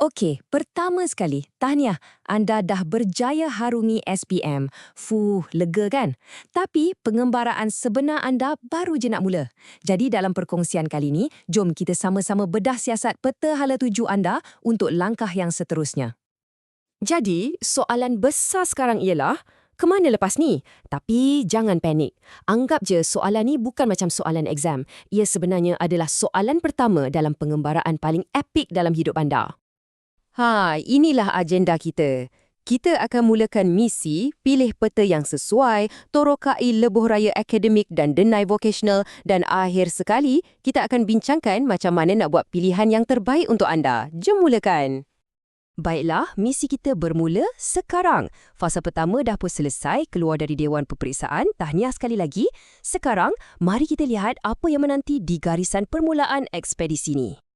Okey, pertama sekali, tahniah anda dah berjaya harungi SPM. Fuh, lega kan? Tapi pengembaraan sebenar anda baru je nak mula. Jadi dalam perkongsian kali ini, jom kita sama-sama bedah siasat peta hala tuju anda untuk langkah yang seterusnya. Jadi, soalan besar sekarang ialah, ke mana lepas ni? Tapi jangan panik. Anggap je soalan ni bukan macam soalan exam. Ia sebenarnya adalah soalan pertama dalam pengembaraan paling epik dalam hidup anda. Ha, inilah agenda kita. Kita akan mulakan misi, pilih peta yang sesuai, torokai lebuh raya akademik dan denai vocational dan akhir sekali, kita akan bincangkan macam mana nak buat pilihan yang terbaik untuk anda. Jom mulakan. Baiklah, misi kita bermula sekarang. Fasa pertama dah pun selesai, keluar dari Dewan Peperiksaan. Tahniah sekali lagi. Sekarang, mari kita lihat apa yang menanti di garisan permulaan ekspedisi ni.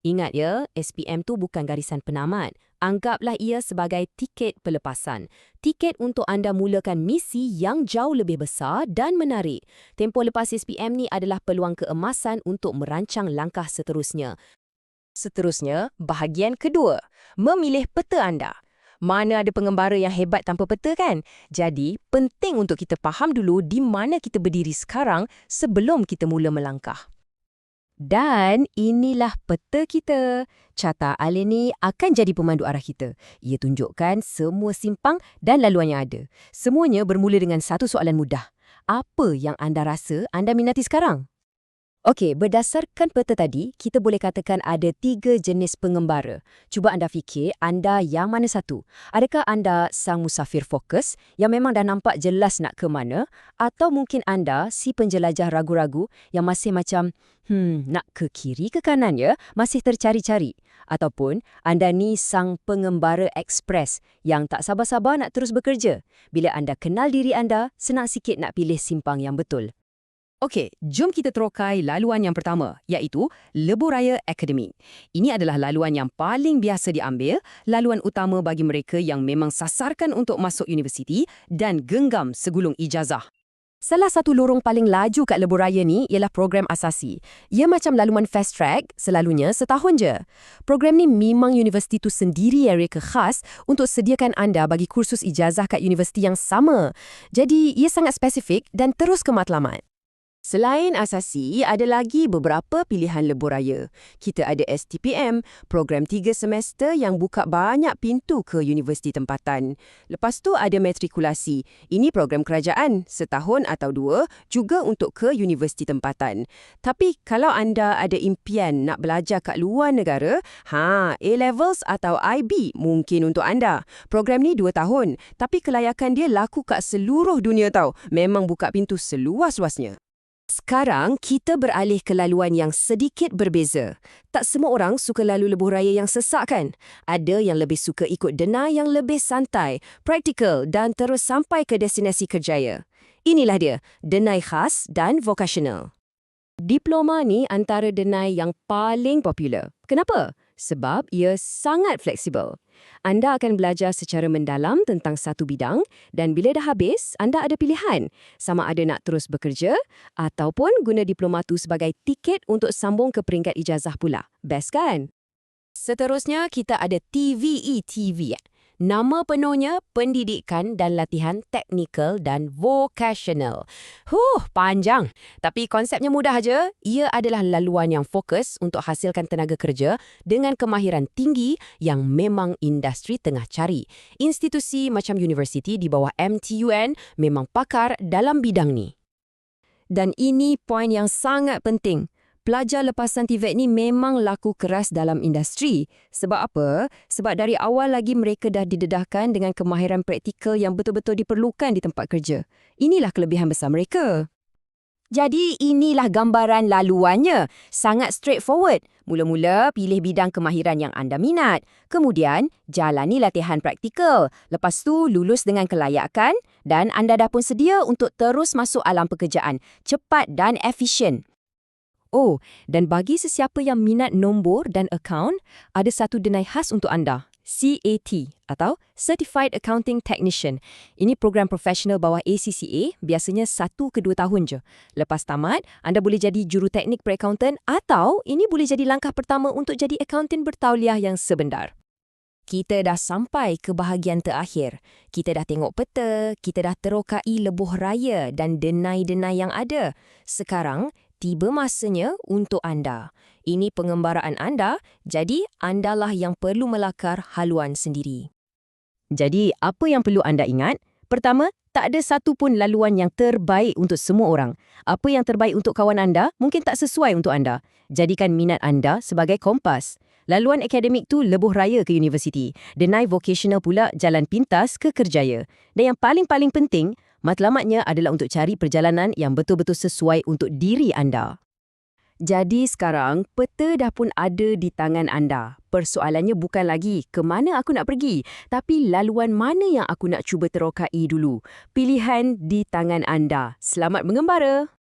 Ingat ya, SPM tu bukan garisan penamat. Anggaplah ia sebagai tiket pelepasan. Tiket untuk anda mulakan misi yang jauh lebih besar dan menarik. Tempoh lepas SPM ni adalah peluang keemasan untuk merancang langkah seterusnya. Seterusnya, bahagian kedua, memilih peta anda. Mana ada pengembara yang hebat tanpa peta kan? Jadi, penting untuk kita faham dulu di mana kita berdiri sekarang sebelum kita mula melangkah. Dan inilah peta kita. Carta alien ni akan jadi pemandu arah kita. Ia tunjukkan semua simpang dan laluan yang ada. Semuanya bermula dengan satu soalan mudah. Apa yang anda rasa anda minati sekarang? Okey, berdasarkan peta tadi, kita boleh katakan ada tiga jenis pengembara. Cuba anda fikir, anda yang mana satu? Adakah anda sang musafir fokus yang memang dah nampak jelas nak ke mana? Atau mungkin anda si penjelajah ragu-ragu yang masih macam, hmm, nak ke kiri ke kanan ya? Masih tercari-cari. Ataupun anda ni sang pengembara ekspres yang tak sabar-sabar nak terus bekerja. Bila anda kenal diri anda, senang sikit nak pilih simpang yang betul. Okey, jom kita terokai laluan yang pertama, iaitu Lebuh Raya Akademik. Ini adalah laluan yang paling biasa diambil, laluan utama bagi mereka yang memang sasarkan untuk masuk universiti dan genggam segulung ijazah. Salah satu lorong paling laju kat Lebuh Raya ni ialah program asasi. Ia macam laluan fast track, selalunya setahun je. Program ni memang universiti tu sendiri yang reka khas untuk sediakan anda bagi kursus ijazah kat universiti yang sama. Jadi, ia sangat spesifik dan terus ke matlamat. Selain asasi, ada lagi beberapa pilihan lebuh raya. Kita ada STPM, program tiga semester yang buka banyak pintu ke universiti tempatan. Lepas tu ada matrikulasi. Ini program kerajaan, setahun atau dua, juga untuk ke universiti tempatan. Tapi kalau anda ada impian nak belajar kat luar negara, ha, A-Levels atau IB mungkin untuk anda. Program ni dua tahun, tapi kelayakan dia laku kat seluruh dunia tau. Memang buka pintu seluas-luasnya. Sekarang, kita beralih ke laluan yang sedikit berbeza. Tak semua orang suka lalu lebuh raya yang sesak kan? Ada yang lebih suka ikut denai yang lebih santai, praktikal dan terus sampai ke destinasi kerjaya. Inilah dia, denai khas dan vocational. Diploma ni antara denai yang paling popular. Kenapa? Sebab ia sangat fleksibel. Anda akan belajar secara mendalam tentang satu bidang dan bila dah habis, anda ada pilihan sama ada nak terus bekerja ataupun guna diploma tu sebagai tiket untuk sambung ke peringkat ijazah pula. Best kan? Seterusnya, kita ada TVE TV. Nama penuhnya Pendidikan dan Latihan Teknikal dan Vocational. Huh, panjang. Tapi konsepnya mudah aja. Ia adalah laluan yang fokus untuk hasilkan tenaga kerja dengan kemahiran tinggi yang memang industri tengah cari. Institusi macam universiti di bawah MTUN memang pakar dalam bidang ni. Dan ini poin yang sangat penting pelajar lepasan TVET ni memang laku keras dalam industri. Sebab apa? Sebab dari awal lagi mereka dah didedahkan dengan kemahiran praktikal yang betul-betul diperlukan di tempat kerja. Inilah kelebihan besar mereka. Jadi inilah gambaran laluannya. Sangat straightforward. Mula-mula pilih bidang kemahiran yang anda minat. Kemudian jalani latihan praktikal. Lepas tu lulus dengan kelayakan dan anda dah pun sedia untuk terus masuk alam pekerjaan. Cepat dan efisien. Oh, dan bagi sesiapa yang minat nombor dan akaun, ada satu denai khas untuk anda. CAT atau Certified Accounting Technician. Ini program profesional bawah ACCA, biasanya satu ke dua tahun je. Lepas tamat, anda boleh jadi juruteknik per-accountant atau ini boleh jadi langkah pertama untuk jadi accountant bertauliah yang sebenar. kita dah sampai ke bahagian terakhir. Kita dah tengok peta, kita dah terokai lebuh raya dan denai-denai yang ada. Sekarang, tiba masanya untuk anda. Ini pengembaraan anda, jadi andalah yang perlu melakar haluan sendiri. Jadi, apa yang perlu anda ingat? Pertama, tak ada satu pun laluan yang terbaik untuk semua orang. Apa yang terbaik untuk kawan anda mungkin tak sesuai untuk anda. Jadikan minat anda sebagai kompas. Laluan akademik tu lebuh raya ke universiti. Denai vocational pula jalan pintas ke kerjaya. Dan yang paling-paling penting, matlamatnya adalah untuk cari perjalanan yang betul-betul sesuai untuk diri anda. Jadi sekarang, peta dah pun ada di tangan anda. Persoalannya bukan lagi ke mana aku nak pergi, tapi laluan mana yang aku nak cuba terokai dulu. Pilihan di tangan anda. Selamat mengembara!